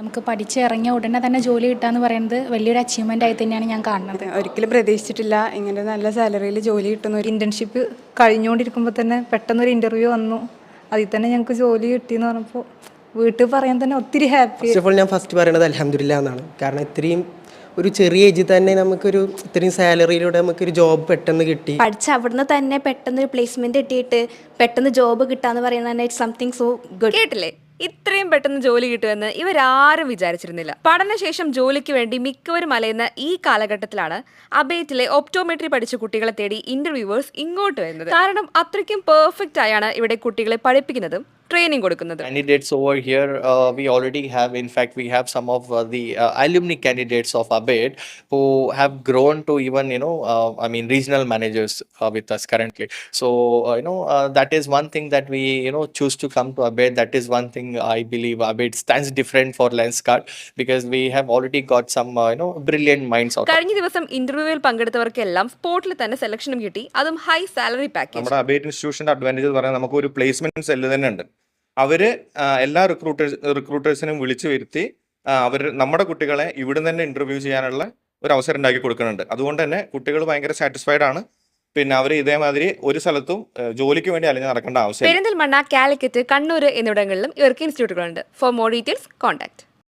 നമുക്ക് പഠിച്ചിറങ്ങിയ ഉടനെ തന്നെ ജോലി കിട്ടുക എന്ന് പറയുന്നത് വലിയൊരു അച്ചീവ്മെന്റ് ആയി തന്നെയാണ് ഞാൻ കാണുന്നത്. ഒരിക്കലും പ്രതീക്ഷിച്ചിട്ടില്ല. ഇങ്ങനെ നല്ല സാലറിയിൽ ജോലി കിട്ടുന്ന ഒരു ഇന്റേൺഷിപ്പ് കഴിഞ്ഞുകൊണ്ടിരിക്കുമ്പോൾ തന്നെ പെട്ടെന്ന് ഒരു ഇന്റർവ്യൂ വന്നു. അതിൽ തന്നെ ഞങ്ങൾക്ക് ജോലി കിട്ടി എന്ന് പറഞ്ഞപ്പോൾ വീട്ടിൽ പറയാൻ തന്നെ ഒത്തിരി ഹാപ്പി ഫസ്റ്റ് ഓഫ് ഓൾ ഞാൻ ഫസ്റ്റ് പറയണത് അലഹമില്ല എന്നാണ്. കാരണം ഇത്രയും ഒരു ചെറിയ ഏജിൽ തന്നെ നമുക്കൊരു ഇത്രയും സാലറിയിലൂടെ നമുക്കൊരു ജോബ് പെട്ടെന്ന് കിട്ടി. പഠിച്ച അവിടുന്ന് തന്നെ പെട്ടെന്ന് ഒരു പ്ലേസ്മെന്റ് കിട്ടിയിട്ട് പെട്ടെന്ന് ജോബ് കിട്ടാന്ന് പറയുന്നത് തന്നെ ഇറ്റ്സ് സംതിങ് സോ ഗുഡ് കേട്ടില്ലേ? ഇത്രയും പെട്ടെന്ന് ജോലി കിട്ടുമെന്ന് ഇവരാരും വിചാരിച്ചിരുന്നില്ല. പഠനശേഷം ജോലിക്ക് വേണ്ടി മിക്കവരും അലയുന്ന ഈ കാലഘട്ടത്തിലാണ് അബേറ്റിലെ ഒപ്റ്റോമെട്രി പഠിച്ച കുട്ടികളെ തേടി ഇന്റർവ്യൂവേഴ്സ് ഇങ്ങോട്ട് വരുന്നത്. കാരണം അത്രയ്ക്കും പെർഫെക്റ്റ് ആയാണ് ഇവിടെ കുട്ടികളെ പഠിപ്പിക്കുന്നതും. ട്രെയിനിങ് കൊടുക്കുന്നത് candidates over here uh, we already have in fact we have some of uh, the uh, alumni candidates of abed who have grown to even you know uh, i mean regional managers uh, with us currently so uh, you know uh, that is one thing that we you know choose to come to abed that is one thing i believe abed stands different for Lenskart because we have already got some uh, you know brilliant minds out കഴിഞ്ഞ ദിവസം ഇന്റർവ്യൂവിൽ പങ്കെടുത്തവർക്കെല്ലാം സ്പോട്ടിൽ തന്നെ സെലക്ഷനും കിട്ടി അതും high salary package നമ്മുടെ അബേറ്റ് ഇൻസ്റ്റിറ്റ്യൂഷന്റെ Advantage എന്ന് പറഞ്ഞാൽ നമുക്ക് ഒരു പ്ലേസ്മെന്റ് സെല്ല് തന്നെ ഉണ്ട് അവർ എല്ലാ റിക്രൂട്ടേഴ്സ് റിക്രൂട്ടേഴ്സിനും വിളിച്ചു വരുത്തി അവർ നമ്മുടെ കുട്ടികളെ ഇവിടെ തന്നെ ഇന്റർവ്യൂ ചെയ്യാനുള്ള ഒരു അവസരം ഉണ്ടാക്കി കൊടുക്കുന്നുണ്ട്. അതുകൊണ്ട് തന്നെ കുട്ടികൾ ഭയങ്കര സാറ്റിസ്ഫൈഡ് ആണ്. പിന്നെ അവർ ഇതേമാതിരി ഒരു സ്ഥലത്തും ജോലിക്ക് വേണ്ടി അലഞ്ഞു നടക്കേണ്ട ആവശ്യം പെരിന്തൽമണ്ണ കാലിക്കറ്റ് കണ്ണൂർ എന്നിവിടങ്ങളിലും ഇവർക്ക് ഇൻസ്റ്റിറ്റ്യൂട്ടുകളുണ്ട് ഫോർ മോർ ഡീറ്റെയിൽസ് കോൺടാക്ട്